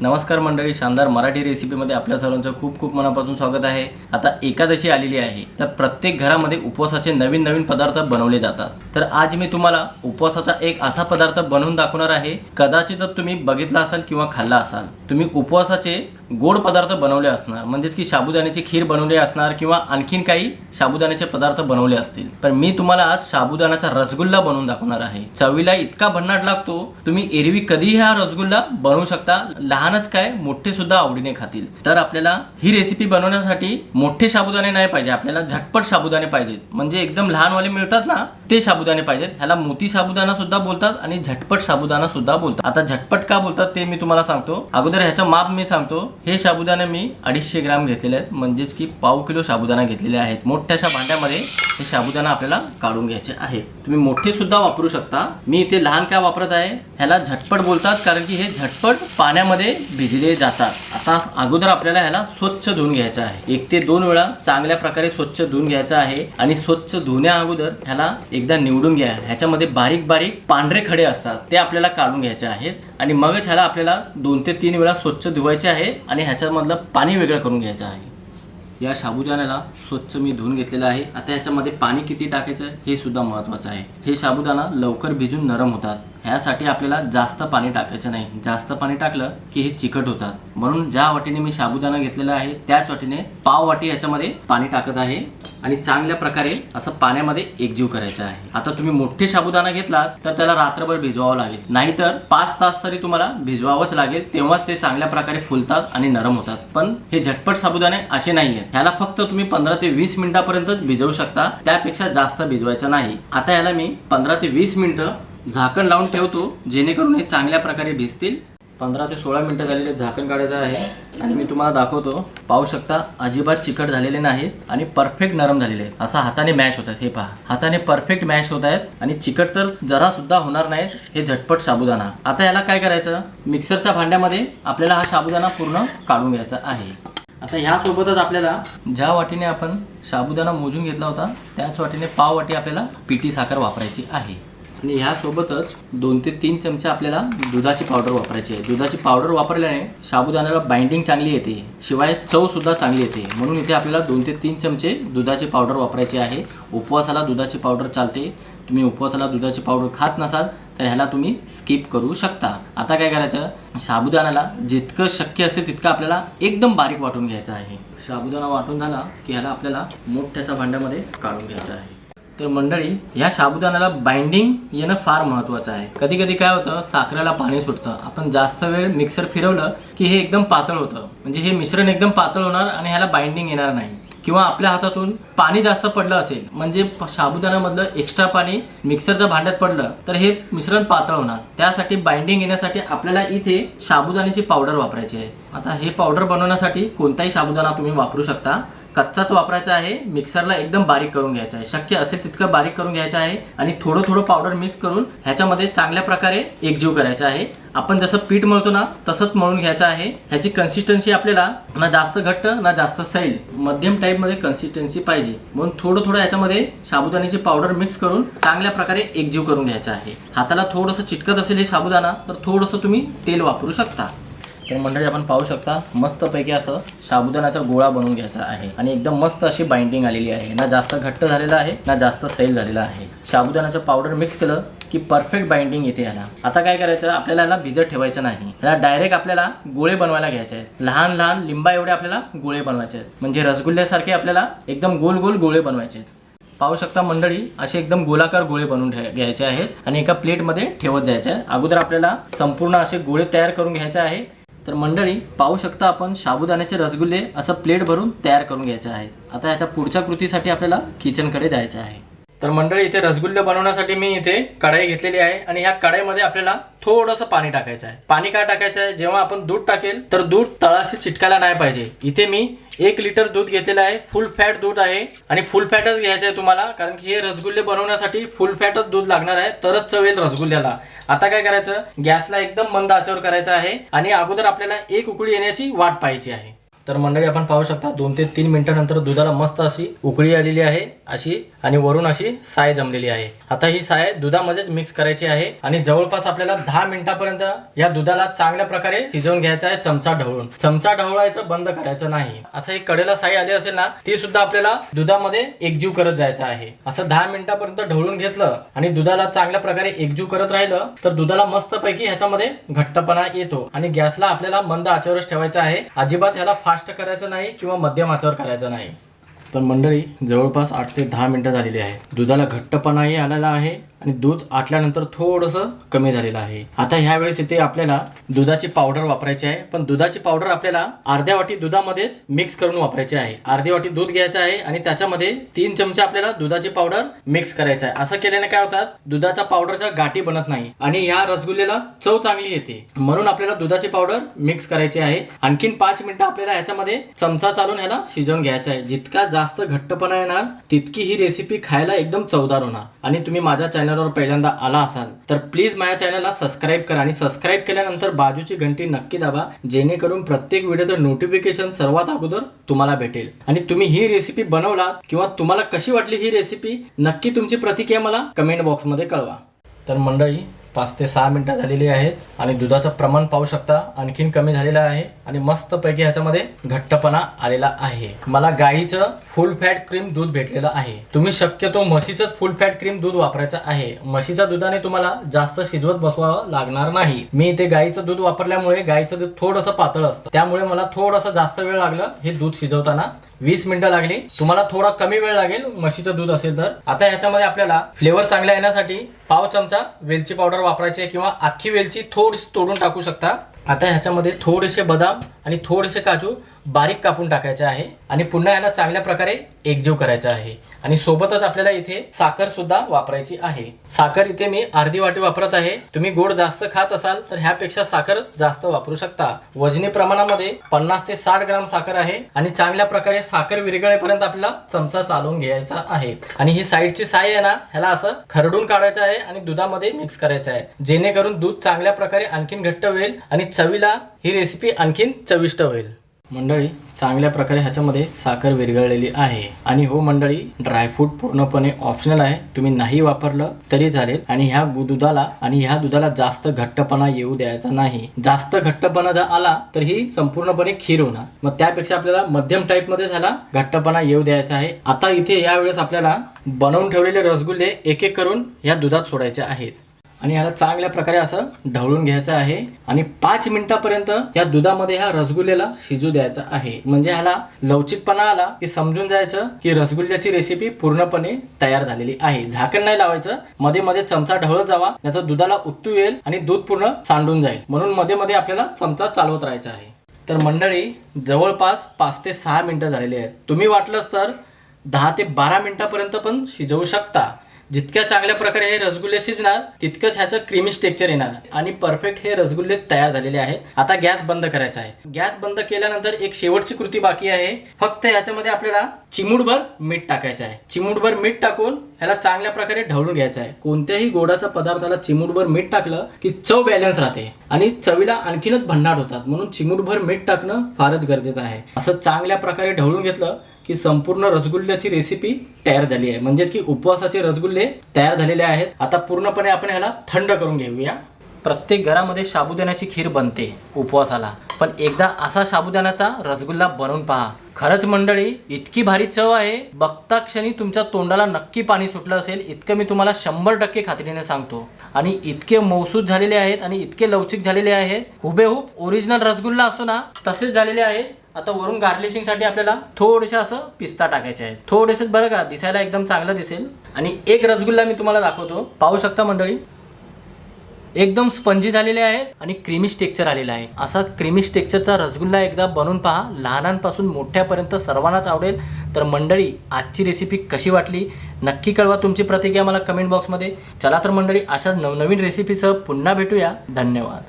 नमस्कार मंडळी शानदार मराठी रेसिपीमध्ये आपल्या सर्वांचं खूप खूप मनापासून स्वागत आहे. आता एकादशी आलेली आहे तर प्रत्येक घरामध्ये उपवासाचे नवीन नवीन पदार्थ बनवले जातात. तर आज मी तुम्हाला उपवासाचा एक असा पदार्थ बनवून दाखवणार आहे कदाचितच तुम्ही बघितला असाल किंवा खाल्ला असाल. तुम्ही उपवासाचे गोड पदार्थ बनवले असणार म्हणजेच की साबुदाण्याची खीर बनवली असणार किंवा आणखीन काही साबुदाण्याचे पदार्थ बनवले असतील. तर मी तुम्हाला आज साबुदाण्याचा रसगुल्ला बनवून दाखवणार आहे. चवीला इतका भन्नाट लागतो तुम्ही एरवी कधीही हा रसगुल्ला बनवू शकता. लहानच काय मोठे सुद्धा आवडीने खातील. तर आपल्याला ही रेसिपी बनवण्यासाठी मोठे साबुदाणे नाही पाहिजे आपल्याला झटपट साबुदाणे पाहिजेत. म्हणजे एकदम लहानवाले मिळतात ना ते साबुदाणे पाहिजेत. ह्याला मोती साबुदाणा सुद्धा बोलतात आणि झटपट साबुदाणा सुद्धा बोलतात. आता झटपट का बोलतात ते मी तुम्हाला सांगतो. अगोदर ह्याचं माप मी सांगतो. हे साबुदाणे मी अडीचशे ग्राम घेतलेले आहेत. म्हणजेच की पाव किलो साबुदाणा घेतलेले आहेत. मोठ्याशा भांड्यामध्ये हे साबुदाणा आपल्याला काढून घ्यायचे आहे. तुम्ही मोठे सुद्धा वापरू शकता. मी इथे लहान का वापरत आहे? ह्याला झटपट बोलतात कारण की हे झटपट पाण्यामध्ये भिजले जातात. आता अगोदर आपल्याला ह्याला स्वच्छ धुवून घ्यायचं आहे. एक ते दोन वेळा चांगल्या प्रकारे स्वच्छ धुवून घ्यायचं आहे आणि स्वच्छ धुण्या अगोदर ह्याला एकदा निवडून घ्या. ह्याच्यामध्ये बारीक बारीक पांढरे खडे असतात ते आपल्याला काढून घ्यायचे आहेत आणि मगच ह्याला आपल्याला दोन ते तीन वेळा स्वच्छ धुवायचे आहे आणि ह्याच्यामधलं पाणी वेगळं करून घ्यायचं आहे. या साबुदाण्याला स्वच्छ मी धुवून घेतलेलं आहे. आता याच्यामध्ये पाणी किती टाकायचं हे सुद्धा महत्त्वाचं आहे. हे साबुदाणा लवकर भिजून नरम होतात. ह्यासाठी आपल्याला जास्त पाणी टाकायचं नाही. जास्त पाणी टाकलं की हे चिकट होतात. म्हणून ज्या वाटीने मी साबुदाणा घेतलेला आहे त्याच वाटीने पाव वाटी ह्याच्यामध्ये पाणी टाकत आहे आणि चांगल्या प्रकारे असं पाण्यामध्ये एकजीव करायचं आहे. आता तुम्ही मोठे साबुदाणा घेतला तर त्याला रात्रभर भिजवावं लागेल. नाहीतर पाच तास तरी तुम्हाला भिजवावंच लागेल तेव्हाच ते चांगल्या प्रकारे फुलतात आणि नरम होतात. पण हे झटपट साबुदाणे असे नाही आहेत ह्याला फक्त तुम्ही पंधरा ते वीस मिनिटापर्यंत भिजवू शकता त्यापेक्षा जास्त भिजवायचं नाही. आता याला मी पंधरा ते वीस मिनिटं झाकण लावून ठेवतो जेणेकरून हे चांगल्या प्रकारे भिजतील. पंधरा ते सोळा मिनटं झालेले झाकण काढायचं आहे. आणि मी तुम्हाला दाखवतो पाहू शकता अजिबात चिकट झालेले नाहीत आणि परफेक्ट नरम झालेले आहेत. असा हाताने मॅश होत आहेत हे पहा. हाताने परफेक्ट मॅश होत आहेत आणि चिकट तर जरा सुद्धा होणार नाहीत हे झटपट साबुदाणा. आता याला काय करायचं? मिक्सरच्या भांड्यामध्ये आपल्याला हा साबुदाणा पूर्ण काढून घ्यायचा आहे. आता ह्यासोबतच आपल्याला ज्या वाटीने आपण साबुदाणा मोजून घेतला होता त्याच वाटीने पाव वाटी आपल्याला पिठी साखर वापरायची आहे. आणि ह्यासोबतच दोन ते तीन चमचे आपल्याला दुधाची पावडर वापरायची आहे. दुधाची पावडर वापरल्याने साबुदाण्याला बाइंडिंग चांगली येते शिवाय चवसुद्धा चांगली येते. म्हणून इथे आपल्याला दोन ते तीन चमचे दुधाची पावडर वापरायची आहे. उपवासाला दुधाची पावडर चालते. तुम्ही उपवासाला दुधाची पावडर खात नसाल तर ह्याला तुम्ही स्किप करू शकता. आता काय करायचं? साबुदाण्याला जितकं शक्य असेल तितकं आपल्याला एकदम बारीक वाटून घ्यायचं आहे. साबुदाणा वाटून झाला की ह्याला आपल्याला मोठ्याच्या भांड्यामध्ये काढून घ्यायचं आहे. तर मंडळी ह्या साबुदाण्याला बाइंडिंग येणं फार महत्त्वाचं आहे. कधी कधी काय होतं साखरेला पाणी सुटतं. आपण जास्त वेळ मिक्सर फिरवलं की हे एकदम पातळ होतं. म्हणजे हे मिश्रण एकदम पातळ होणार आणि ह्याला बाइंडिंग येणार नाही. किंवा आपल्या हातातून पाणी जास्त पडलं असेल म्हणजे साबुदाण्यामधलं एक्स्ट्रा पाणी मिक्सरच्या भांड्यात पडलं तर हे मिश्रण पातळ होणार. त्यासाठी बाइंडिंग येण्यासाठी आपल्याला इथे साबुदाण्याची पावडर वापरायची आहे. आता हे पावडर बनवण्यासाठी कोणताही साबुदाणा तुम्ही वापरू शकता. कच्चाच वापरायचा आहे मिक्सरला एकदम बारीक करून घ्यायचा आहे. शक्य असेल तितकं बारीक करून घ्यायचं आहे आणि थोडं थोडं पावडर मिक्स करून ह्याच्यामध्ये चांगल्या प्रकारे एकजीव करायचा आहे. आपण जसं पीठ मळतो ना तसंच मळून घ्यायचं आहे. ह्याची कन्सिस्टन्सी आपल्याला ना जास्त घट्ट ना जास्त सैल मध्यम टाईपमध्ये कन्सिस्टन्सी पाहिजे. म्हणून थोडं थोडं याच्यामध्ये साबुदाण्याची पावडर मिक्स करून चांगल्या प्रकारे एकजीव करून घ्यायचं आहे. हाताला थोडंसं चिटकत असेल हे साबुदाणा तर थोडंसं तुम्ही तेल वापरू शकता. तर मंडळी आपण पाहू शकता मस्तपैकी असं साबुदाण्याचा गोळा बनवून घ्यायचा आहे. आणि एकदम मस्त अशी बाइंडिंग आलेली आहे. ना जास्त घट्ट झालेला आहे ना जास्त सैल झालेला आहे. साबुदाण्याचं पावडर मिक्स केलं की परफेक्ट बाइंडिंग येते याला. आता काय करायचं? आपल्याला याला भिजत ठेवायचं नाही. याला डायरेक्ट आपल्याला गोळे बनवायला घ्यायचे आहेत. लहान लहान लिंबा एवढे आपल्याला गोळे बनवायचे आहेत. म्हणजे रसगुल्ल्यासारखे आपल्याला एकदम गोल गोल गोळे बनवायचे आहेत. पाहू शकता मंडळी असे एकदम गोलाकार गोळे बनवून घ्यायचे आहेत. आणि एका प्लेटमध्ये ठेवत जायचे आहे अगोदर आपल्याला संपूर्ण असे गोळे तयार करून घ्यायचे आहे. तर मंडळी पाहू शकता आपण साबुदाण्याचे रसगुल्ले असं प्लेट भरून तयार करून घ्यायचं आहे. आता याच्या पुढच्या कृतीसाठी आपल्याला किचनकडे जायचं आहे. तर मंडळी इथे रसगुल्ले बनवण्यासाठी मी इथे कढाई घेतलेली आहे आणि ह्या कढाईमध्ये आपल्याला थोडंसं पाणी टाकायचं आहे. पाणी काय टाकायचं आहे? जेव्हा आपण दूध टाकेल तर दूध तळाशी चिटकायला नाही पाहिजे. इथे मी एक लिटर दूध घेतलेलं आहे. फुल फॅट दूध आहे आणि फुल फॅटच घ्यायचं आहे तुम्हाला कारण की हे रसगुल्ले बनवण्यासाठी फुल फॅटच दूध लागणार आहे. तरच चव येईल रसगुल्ल्याला. आता काय करायचं? गॅसला एकदम मंद आचवर करायचं आहे आणि अगोदर आपल्याला एक उकळी येण्याची वाट पाहिजे आहे. तर मंडळी आपण पाहू शकता दोन ते तीन मिनिटानंतर दुधाला मस्त अशी उकळी आलेली आहे अशी आणि वरून अशी साय जमलेली आहे. आता ही साय दुधामध्येच मिक्स करायची आहे आणि जवळपास आपल्याला दहा मिनिटापर्यंत या दुधाला चांगल्या प्रकारे शिजवून घ्यायचा आहे चमचा ढवळून. चमचा ढवळायचं बंद करायचं नाही. असं एक कडेला साई आली असेल ना ती सुद्धा आपल्याला दुधामध्ये एकजीव करत जायचं आहे. असं दहा मिनिटापर्यंत ढवळून घेतलं आणि दुधाला चांगल्या प्रकारे एकजीव करत राहिलं तर दुधाला मस्त पैकी ह्याच्यामध्ये घट्टपणा येतो आणि गॅसला आपल्याला मंद आचेवरच ठेवायचा आहे. अजिबात ह्याला फास्ट करायचं नाही किंवा मध्यम आचावर करायचं नाही. तर मंडळी जवळपास आठ ते दहा मिनिटं झालेली आहे. दुधाला घट्टपणाही आलेला आहे. आणि दूध आटल्यानंतर थोडंसं कमी झालेलं आहे. आता ह्यावेळेस इथे आपल्याला दुधाची पावडर वापरायची आहे. पण दुधाची पावडर आपल्याला अर्ध्या वाटी दुधामध्येच मिक्स करून वापरायची आहे. अर्धी वाटी दूध घ्यायचं आहे आणि त्याच्यामध्ये तीन चमचे आपल्याला दुधाची पावडर मिक्स करायचं आहे. असं केल्याने काय होतात? दुधाच्या पावडरच्या गाठी बनत नाही आणि ह्या रसगुल्ल्याला चव चांगली येते. म्हणून आपल्याला दुधाची पावडर मिक्स करायची आहे. आणखीन पाच मिनिटं आपल्याला ह्याच्यामध्ये चमचा चालून ह्याला शिजवून घ्यायचा आहे. जितका जास्त घट्टपणा येणार तितकी ही रेसिपी खायला एकदम चवदार होणार. आणि तुम्ही माझ्या चॅनलवर पहिल्यांदा आला असाल तर प्लीज माझ्या चॅनलला सबस्क्राईब करा आणि सबस्क्राईब केल्यानंतर बाजूची घंटी नक्की दाबा जेणेकरून प्रत्येक व्हिडिओचं नोटिफिकेशन सर्वात अगोदर तुम्हाला भेटेल. आणि तुम्ही ही रेसिपी बनवलात किंवा तुम्हाला कशी वाटली ही रेसिपी नक्की तुमची प्रतिक्रिया मला कमेंट बॉक्समध्ये कळवा. तर मंडळी पाच ते सहा मिनटं झालेली आहेत आणि दुधाचं प्रमाण पाहू शकता आणखीन कमी झालेलं आहे आणि मस्तपैकी ह्याच्यामध्ये घट्टपणा आलेला आहे. मला गाईचं फुल फॅट क्रीम दूध भेटलेलं आहे. तुम्ही शक्यतो म्हशीचं फुल फॅट क्रीम दूध वापरायचं आहे. म्हशीच्या दुधाने तुम्हाला जास्त शिजवत बसवावं लागणार नाही. मी इथे गाईचं दूध वापरल्यामुळे गाईचं दूध थोडंसं पातळ असतं. त्यामुळे मला थोडंसं जास्त वेळ लागलं हे दूध शिजवताना. वीस मिनिटं लागली. तुम्हाला थोडा कमी वेळ लागेल म्हशीचं दूध असेल तर. आता ह्याच्यामध्ये आपल्याला फ्लेवर चांगला येण्यासाठी पाव चमचा वेलची पावडर वापरायची आहे किंवा अख्खी वेलची थोडीशी तोडून टाकू शकता. आता ह्याच्यामध्ये थोडेसे बदाम आणि थोडेसे काजू बारीक कापून टाकायचे आहे आणि पुन्हा याला चांगल्या प्रकारे एकजीव करायचा आहे. आणि सोबतच आपल्याला इथे साखर सुद्धा वापरायची आहे. साखर इथे मी अर्धी वाटी वापरत आहे. तुम्ही गोड जास्त खात असाल तर ह्यापेक्षा साखर जास्त वापरू शकता. वजनी प्रमाणामध्ये पन्नास ते साठ ग्राम साखर आहे आणि चांगल्या प्रकारे साखर विरघळेपर्यंत आपल्याला चमचा चालवून घ्यायचा आहे. आणि ही साईडची साय आहे ना ह्याला असं खरडून काढायचं आहे आणि दुधामध्ये मिक्स करायचं आहे. जेणेकरून दूध चांगल्या प्रकारे आणखीन घट्ट होईल आणि चवीला ही रेसिपी आणखीन चविष्ट होईल. मंडळी चांगल्या प्रकारे ह्याच्यामध्ये साखर विरघळलेली आहे. आणि हो मंडळी ड्रायफ्रूट पूर्णपणे ऑप्शनल आहे. तुम्ही नाही वापरलं तरी चालेल. आणि ह्या गु- दुधाला आणि ह्या दुधाला जास्त घट्टपणा येऊ द्यायचा नाही. जास्त घट्टपणा जर आला तर ही संपूर्णपणे खीर होणार. मग त्यापेक्षा आपल्याला मध्यम टाईपमध्ये झाला घट्टपणा येऊ द्यायचा आहे. आता इथे यावेळेस आपल्याला बनवून ठेवलेले रसगुल्ले एक एक करून ह्या दुधात सोडायचे आहेत. आणि ह्याला चांगल्या प्रकारे असं ढवळून घ्यायचं आहे. आणि पाच मिनिटापर्यंत या दुधामध्ये हा रसगुल्ल्याला शिजू द्यायचा आहे. म्हणजे ह्याला लवचिकपणा आला की समजून जायचं की रसगुल्ल्याची रेसिपी पूर्णपणे तयार झालेली आहे. झाकण नाही लावायचं. मध्ये मध्ये चमचा ढवळत जावा. नाही दुधाला उत्तू येईल आणि दूध पूर्ण सांडून जाईल. म्हणून मध्ये मध्ये आपल्याला चमचा चालवत राहायचा आहे. तर मंडळी जवळपास पाच ते सहा मिनिटं झालेली आहेत. तुम्ही वाटलंच तर दहा ते बारा मिनिटापर्यंत पण शिजवू शकता. जितक्या चांगल्या प्रकारे हे रसगुल्ले शिजणार तितकंच ह्याचं क्रीमी स्टेक्चर येणार. आणि परफेक्ट हे रसगुल्ले तयार झालेले आहेत. आता गॅस बंद करायचा आहे. गॅस बंद केल्यानंतर एक शेवटची कृती बाकी आहे. फक्त ह्याच्यामध्ये आपल्याला चिमूटभर मीठ टाकायचं आहे. चिमूटभर मीठ टाकून ह्याला चांगल्या प्रकारे ढवळून घ्यायचं आहे. कोणत्याही गोडाच्या पदार्थाला चिमूटभर मीठ टाकलं की चव बॅलन्स राहते. आणि चवीला आणखीनच भन्नाट होतात. म्हणून चिमूटभर मीठ टाकणं फारच गरजेचं आहे. असं चांगल्या प्रकारे ढवळून घेतलं की संपूर्ण रसगुल्ल्याची रेसिपी तयार झाली आहे. म्हणजेच की उपवासाचे रसगुल्ले तयार झालेले आहेत. आता पूर्णपणे आपण ह्याला थंड करून घेऊया. प्रत्येक घरामध्ये साबुदाण्याची खीर बनते उपवासाला. पण एकदा असा साबुदाण्याचा रसगुल्ला बनवून पहा. खरंच मंडळी इतकी भारी चव आहे. बघता क्षणी तुमच्या तोंडाला नक्की पाणी सुटलं असेल. इतकं मी तुम्हाला शंभर टक्के खात्रीने सांगतो. आणि इतके मौसूद झालेले आहेत आणि इतके लवचिक झालेले आहेत हुबेहूब ओरिजिनल रसगुल्ला असतो ना तसेच झालेले आहेत आता वरून गार्लिशिंगसाठी आपल्याला थोडेसे असं पिस्ता टाकायचे आहे थोडेसेच बरं का दिसायला एकदम चांगलं दिसेल. आणि एक रसगुल्ला मी तुम्हाला दाखवतो. पाहू शकता मंडळी? एकदम स्पंजी झालेले आहेत आणि क्रीमी टेक्चर आलेला आहे. असा क्रीमी टेक्चरचा रसगुल्ला एकदा बनवून पहा. लहानांपासून मोठ्यापर्यंत सर्वांनाच आवडेल. तर मंडळी आजची रेसिपी कशी वाटली? नक्की कळवा तुमची प्रतिक्रिया मला कमेंट बॉक्समध्ये चला तर मंडळी अशा नवनवीन रेसिपीसह पुन्हा भेटूया. धन्यवाद.